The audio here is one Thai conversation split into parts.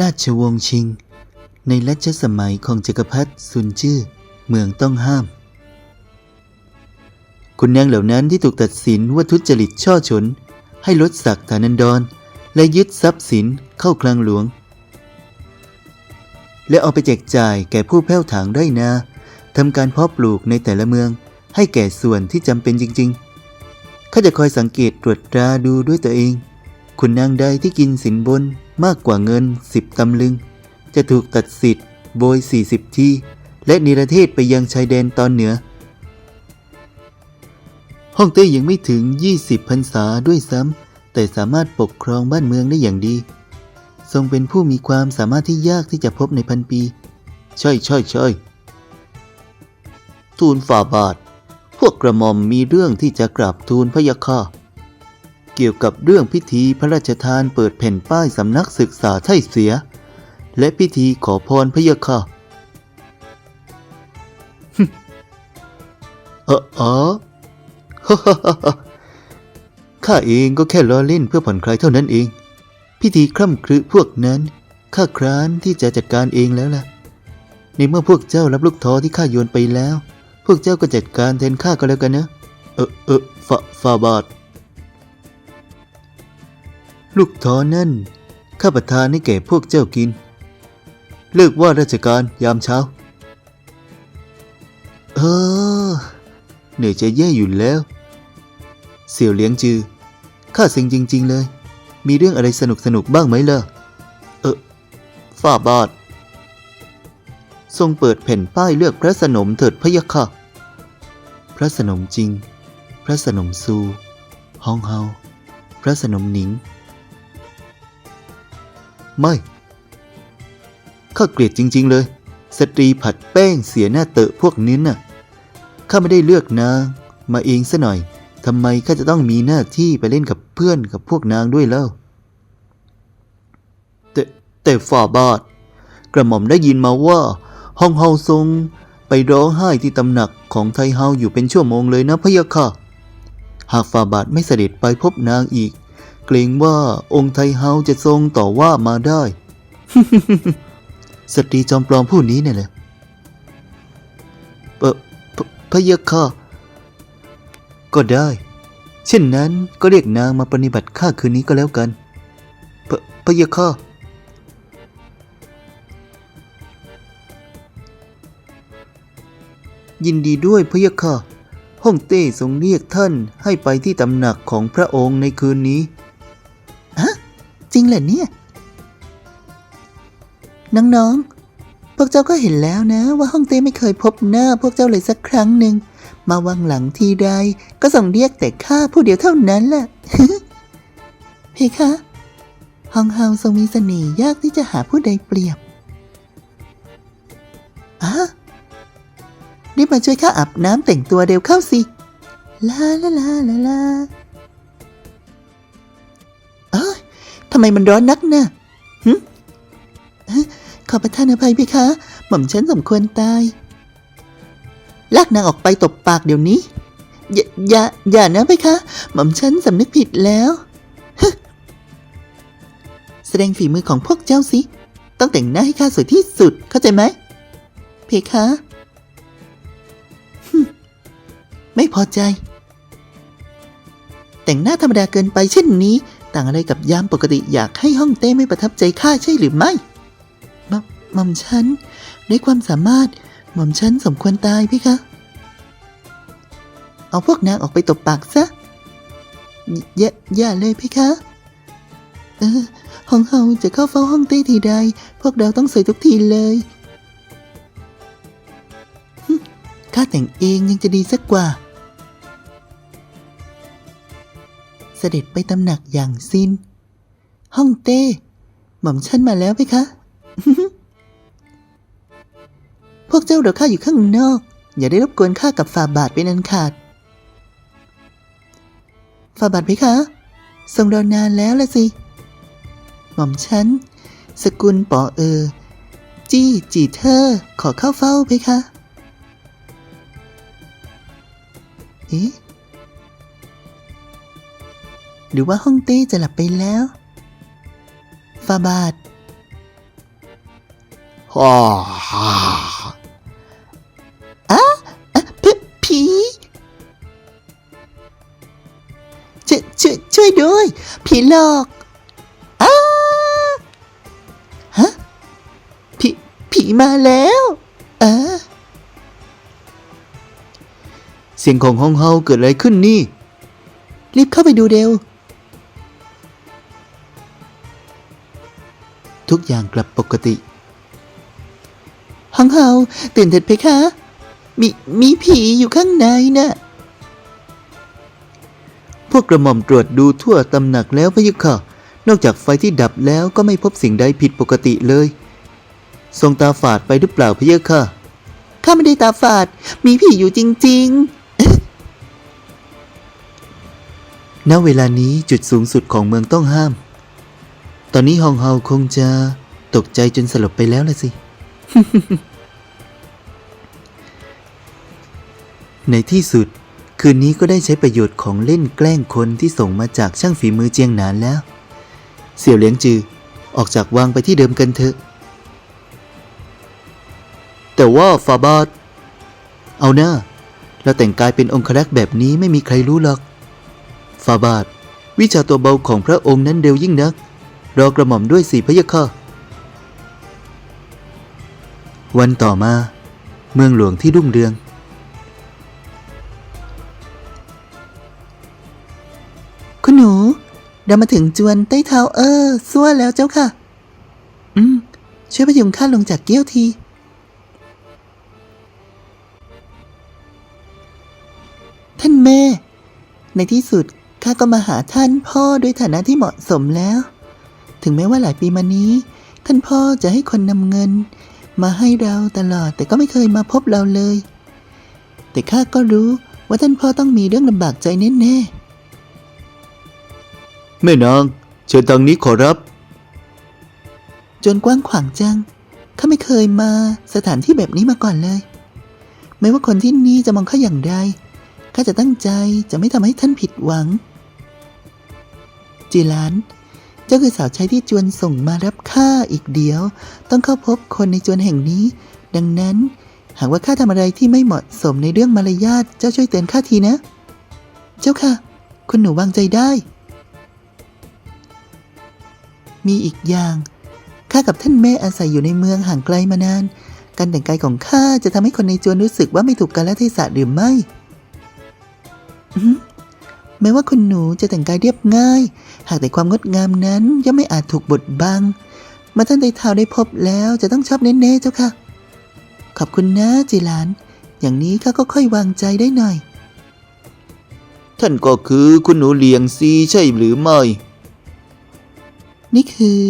ราชวงศ์ชิง ในรัชสมัยของจักรพรรดิซุนจื้อเมืองต้องห้าม คุณนางเหล่านั้นที่ถูกตัดสินว่าทุจริตช่อฉน ให้ลดศักดิ์ฐานันดร และยึดทรัพย์สินเข้าคลังหลวง และเอาไปแจกจ่ายแก่ผู้แผ้วถางไร่นาทำการเพาะปลูกในแต่ละเมือง ให้แก่ส่วนที่จำเป็นจริง ๆ ข้าจะคอยสังเกตตรวจตราดูด้วยตัวเอง คุณนางใดที่กินสินบน มากกว่าเงินสิบตำลึง จะถูกตัดสิทธิ์โบย 40 ที่ และนิรเทศไปยังชายแดนตอนเหนือฮ่องเต้ยังไม่ถึง 20 พรรษาด้วยซ้ำ แต่สามารถปกครองบ้านเมืองได้อย่างดี ทรงเป็นผู้มีความสามารถที่ยากที่จะพบในพันปี ช่ใช่ใช่ทูลฝ่าบาท พวกกระหม่อมมีเรื่องที่จะกราบทูลพระยาค่ะ เกี่ยวกับเรื่องพิธีพระราชทานเปิดแผ่นป้ายสำนักศึกษาไทยเสีย และพิธีขอพรพระยาค่ะเอออ๋อข้าเองก็แค่ล้อเล่นเพื่อผ่อนคลายเท่านั้นเอง พิธีคร่ำครึพวกนั้นข้าคร้านที่จะจัดการเองแล้วล่ะ ในเมื่อพวกเจ้ารับลูกท้อที่ข้าโยนไปแล้ว พวกเจ้าก็จัดการแทนข้าก็แล้วกันนะ เออเออฟาฟาบาท ลูกท้อนั่น ข้าประทานให้แก่พวกเจ้ากิน เลิกว่าราชการยามเช้า เออ เหนื่อยจะแย่อยู่แล้ว เสี่ยวเลี้ยงจือ ข้าเซ็งจริง ๆ เลย มีเรื่องอะไรสนุกสนุกๆบ้างไหมล่ะ เออฝ่าบาท ทรงเปิดแผ่นป้ายเลือกพระสนมเถิดพะยะค่ะ พระสนมจริง พระสนมซูฮองเฮา พระสนมหนิง ไม่ ข้าเกลียดจริง ๆ เลย สตรีผัดแป้งเสียหน้าเตอะพวกนี้น่ะ ข้าไม่ได้เลือกนาง มาเองซะหน่อย ทำไมข้าจะต้องมีหน้าที่ไปเล่นกับเพื่อนกับพวกนางด้วยเล่า แต่แต่ฝ่าบาท กระหม่อมได้ยินมาว่าฮองเฮาทรงไปร้องไห้ที่ตำหนักของไทเฮาอยู่เป็นชั่วโมงเลยนะพะยะค่ะ หากฝ่าบาทไม่เสด็จไปพบนางอีก เกรงว่าองค์ไทเฮาจะทรงต่อว่ามาได้ สตรีจอมปลอมผู้นี้เนี่ยแหละเออพพะยะค่ะ ก็ได้ เช่นนั้นก็เรียกนางมาปฏิบัติข้าคืนนี้ก็แล้วกันพพะยะค่ะยินดีด้วยพะยะค่ะฮ่องเต้ทรงเรียกท่านให้ไปที่ตำหนักของพระองค์ในคืนนี้ ริงเหรอเนี่ย น้องๆ พวกเจ้าก็เห็นแล้วนะ ว่าฮ่องเต้ไม่เคยพบหน้า พวกเจ้าเลยสักครั้งหนึ่ง มาวังหลังทีใด ก็ส่งเรียกแต่ข้าผู้เดียวเท่านั้นแหละเพคะฮองเฮาทรงมีเสน่ห์ยากที่จะหาผู้ใดเปรียบอะรีบมาช่วยข้าอาบน้ำแต่งตัวเร็วเข้าสิ ลาลาลาลาลาำไมมันร้อนนักนะหึขอประทานอภัยเพคะ หม่อมฉันสมควรตาย ลากนางออกไปตบปากเดี๋ยวนี้ อย่าอย่าอย่านะเพคะ หม่อมฉันสำนึกผิดแล้วแสดงฝีมือของพวกเจ้าสิ ต้องแต่งหน้าให้ข้าสวยที่สุด เข้าใจไหม เพคะฮึไม่พอใจ แต่งหน้าธรรมดาเกินไปเช่นนี้ ต่างอะไรกับยามปกติอยากให้ห้องเต้ไม่ประทับใจข้าใช่หรือไม่หม่อมหม่อมฉันด้วยความสามารถหม่อมฉันสมควรตายพี่คะ เอาพวกนางออกไปตบปากซะอย่าอย่าเลยพี่คะ เออห้องเฮาจะเข้าเฝ้าห้องเต้ทีใด พวกเราต้องสวยทุกทีเลยข้าแต่งเองยังจะดีสักกว่า เสด็จไปตำหนักอย่างสิ้น ห้องเต้ หม่อมฉันมาแล้วพี่คะ พวกเจ้ารอข้าอยู่ข้างนอก อย่าได้รบกวนข้ากับฝ่าบาทเป็นอันขาด ฝ่าบาทเพคะ ทรงรอนานแล้วละสิ หม่อมฉัน สกุลปอเออ จี้จีเธอ ขอเข้าเฝ้าเพคะ เอ๊ะ หรือว่าฮ่องเต้จะหลับไปแล้วฟาบาทฮ่าอะผีผีช่วยช่วยช่วยด้วย ผีหลอกอ้าฮะผีผีมาแล้วเออเสียงของห้องเฮาเกิดอะไรขึ้นนี่ รีบเข้าไปดูเร็ว อย่างกลับปกติห้องเฮาตื่นเถิดเพคะ มีมีผีอยู่ข้างในน่ะพวกกระหม่อมตรวจดูทั่วตำหนักแล้วพะยะค่ะ นอกจากไฟที่ดับแล้วก็ไม่พบสิ่งใดผิดปกติเลย ทรงตาฝาดไปหรือเปล่าพะยะค่ะ ข้าไม่ได้ตาฝาด มีผีอยู่จริงณเวลานี้จุดสูงสุดของเมืองต้องห้าม ตอนนี้ฮองเฮาคงจะตกใจจนสลบไปแล้วละสิ ในที่สุด คืนนี้ก็ได้ใช้ประโยชน์ของเล่นแกล้งคนที่ส่งมาจากช่างฝีมือเจียงหนานแล้ว เสี่ยวเหลียงจือ ออกจากวังไปที่เดิมกันเถอะ แต่ว่าฟาบาทเอาหน้าเราแต่งกายเป็นองครักษ์แบบนี้ไม่มีใครรู้หรอก ฟาบาทวิชาตัวเบาของพระองค์นั้นเร็วยิ่งนัก รอกระหม่อมด้วยสีพระยะค่ะวันต่อมา เมืองหลวงที่รุ่งเรือง คุณหนู เรามาถึงจวนใต้เท้าเออซัวแล้วเจ้าค่ะ อืม ช่วยพยุงข้าลงจากเกี้ยวที ท่านแม่ ในที่สุดข้าก็มาหาท่านพ่อด้วยฐานะที่เหมาะสมแล้ว ถึงแม้ว่าหลายปีมานี้ ท่านพ่อจะให้คนนำเงิน มาให้เราตลอดแต่ก็ไม่เคยมาพบเราเลย แต่ข้าก็รู้ว่าท่านพ่อต้องมีเรื่องลำบากใจแน่แม่นางเชิญทางนี้ขอรับๆจนกว้างขวางจังข้าไม่เคยมาสถานที่แบบนี้มาก่อนเลย ไม่ว่าคนที่นี่จะมองข้าอย่างไรข้าจะตั้งใจจะไม่ทำให้ท่านผิดหวัง จีหลาน เจ้าคือสาวใช้ที่จวนส่งมารับข้าอีกเดียว ต้องเข้าพบคนในจวนแห่งนี้ ดังนั้น หากว่าข้าทำอะไรที่ไม่เหมาะสมในเรื่องมารยาทเจ้าช่วยเตือนข้าทีนะ เจ้าค่ะ คุณหนูวางใจได้ มีอีกอย่างข้ากับท่านแม่อาศัยอยู่ในเมืองห่างไกลมานาน การแต่งกายของข้าจะทำให้คนในจวนรู้สึกว่าไม่ถูกกาลเทศะหรือไม่แม้ว่าคุณหนูจะแต่งกายเรียบง่าย หากแต่ความงดงามนั้นย่อมไม่อาจถูกบดบังเมื่อท่านได้เท้าได้พบแล้วจะต้องชอบแน่ๆเจ้าค่ะ ขอบคุณนะจีหลาน อย่างนี้ข้าก็ค่อยวางใจได้หน่อย ท่านก็คือคุณหนูเลียงซีใช่หรือไม่ นี่คือ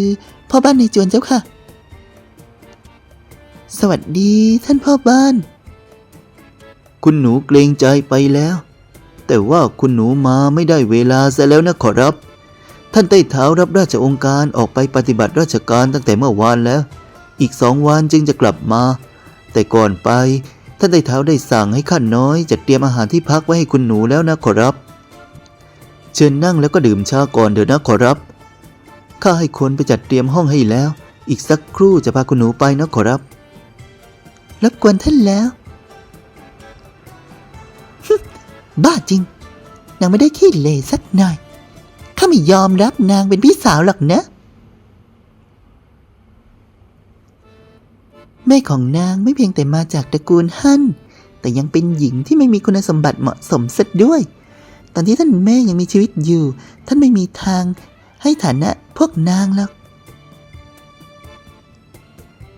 พ่อบ้านในจวนเจ้าค่ะ สวัสดีท่านพ่อบ้าน คุณหนูเกรงใจไปแล้ว แต่ว่าคุณหนูมาไม่ได้เวลาซะแล้วนะขอรับ ท่านใต้เท้ารับราชองค์การออกไปปฏิบัติราชการตั้งแต่เมื่อวานแล้ว อีกสองวันจึงจะกลับมา แต่ก่อนไป ท่านใต้เท้าได้สั่งให้ข้าน้อยจัดเตรียมอาหารที่พักไว้ให้คุณหนูแล้วนะขอรับ เชิญนั่งแล้วก็ดื่มชาก่อนเถอะนะขอรับ ข้าให้คนไปจัดเตรียมห้องให้แล้ว อีกสักครู่จะพาคุณหนูไปนะขอรับ รับกวนท่านแล้ว บ้าจริง นางไม่ได้ขี้เหร่สักหน่อย ข้าไม่ยอมรับนางเป็นพี่สาวหรอกนะ แม่ของนางไม่เพียงแต่มาจากตระกูลฮั่นแต่ยังเป็นหญิงที่ไม่มีคุณสมบัติเหมาะสมสักด้วย ตอนที่ท่านแม่ยังมีชีวิตอยู่ ท่านไม่มีทางให้ฐานะพวกนางหรอก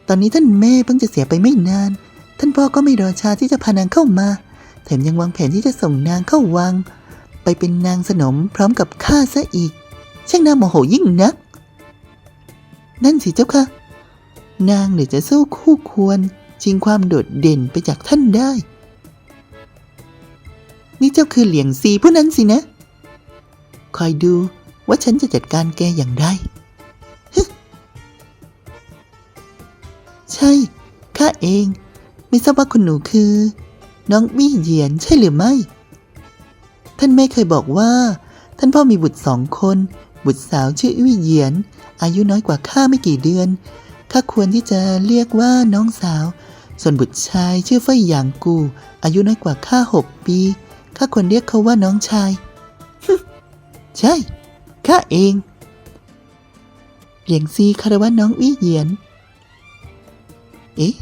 ตอนนี้ท่านแม่เพิ่งจะเสียไปไม่นาน ท่านพ่อก็ไม่รอช้าที่จะพานางเข้ามา แถมยังวางแผนที่จะส่งนางเข้าวัง ไปเป็นนางสนมพร้อมกับข้าซะอีก ช่างน่าโมโหยิ่งนัก นั่นสิเจ้าค่ะ นางเดี๋ยวจะสู้คู่ควรชิงความโดดเด่นไปจากท่านได้ นี่เจ้าคือเหลียงซีผู้นั้นสินะ คอยดูว่าฉันจะจัดการแกอย่างไรใช่ ข้าเอง ไม่ทราบว่าคุณหนูคือ น้องวี่เหยียนใช่หรือไม่ ท่านแม่เคยบอกว่า ท่านพ่อมีบุตรสองคน บุตรสาวชื่อวี่เหยียน อายุน้อยกว่าข้าไม่กี่เดือนข้าควรที่จะเรียกว่าน้องสาว ส่วนบุตรชายชื่อเฟยหยางกู อายุน้อยกว่าข้าหกปีข้าควรเรียกเขาว่าน้องชายใช่ข้าเองเหลียงซีคารวะน้องอี้เหยียน เอ๊ะ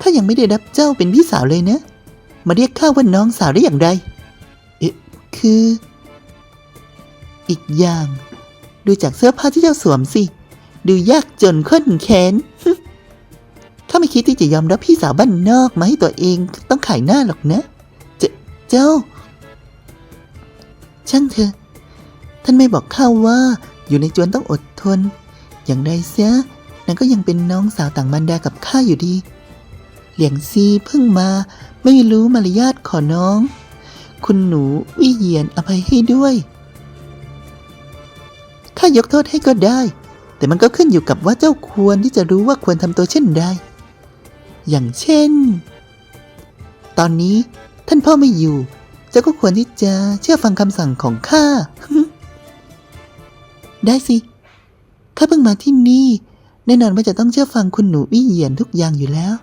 ข้ายังไม่ได้รับเจ้าเป็นพี่สาวเลยนะ มาเรียกข้าว่าน้องสาวได้อย่างไร คือ อีกอย่าง ดูจากเสื้อผ้าที่เจ้าสวมสิ ดูยากจนข้นแขนข้าไม่คิดที่จะยอมรับพี่สาวบ้านนอกมาให้ตัวเองต้องขายหน้าหรอกนะ เจเจ้า ช่างเถอะ ท่านไม่บอกข้าว่าอยู่ในจวนต้องอดทน อย่างไรเสียนางก็ยังเป็นน้องสาวต่างมารดากับข้าอยู่ดี เหลียงซีเพิ่งมาไม่รู้มารยาทขอน้อง คุณหนูวิเยียนอภัยให้ด้วยข้ายกโทษให้ก็ได้ แต่มันก็ขึ้นอยู่กับว่าเจ้าควรที่จะรู้ว่าควรทำตัวเช่นใด อย่างเช่น ตอนนี้ท่านพ่อไม่อยู่ เจ้าก็ควรที่จะเชื่อฟังคำสั่งของข้า ได้สิ ข้าเพิ่งมาที่นี่ แน่นอนว่าจะต้องเชื่อฟังคุณหนูวิเยียนทุกอย่างอยู่แล้ว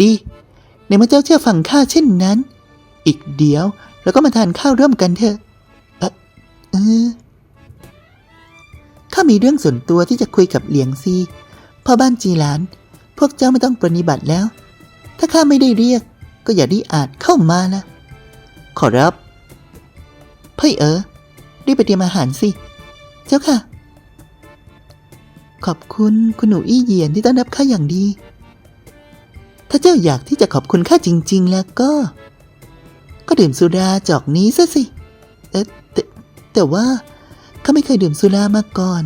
ดี ในเมื่อเจ้าเชื่อฟังข้าเช่นนั้น อีกเดี๋ยวเราก็มาทานข้าวร่วมกันเถอะเออข้ามีเรื่องส่วนตัวที่จะคุยกับเหลียงซีพ่อบ้านจีหลาน พวกเจ้าไม่ต้องปรนิบัติแล้ว ถ้าข้าไม่ได้เรียก ก็อย่าได้อาจเข้ามาละขอรับเพ่ยเอ๋อรีบไปเตรียมอาหารสิ เจ้าค่ะ ขอบคุณคุณหนูอี้เยียนที่ต้อนรับข้าอย่างดี ถ้าเจ้าอยากที่จะขอบคุณข้าจริง ๆ แล้วก็ ก็ดื่มสุราจอกนี้ซะสิ เอ๊ะแต่แต่ว่าข้าไม่เคยดื่มสุรามาก่อน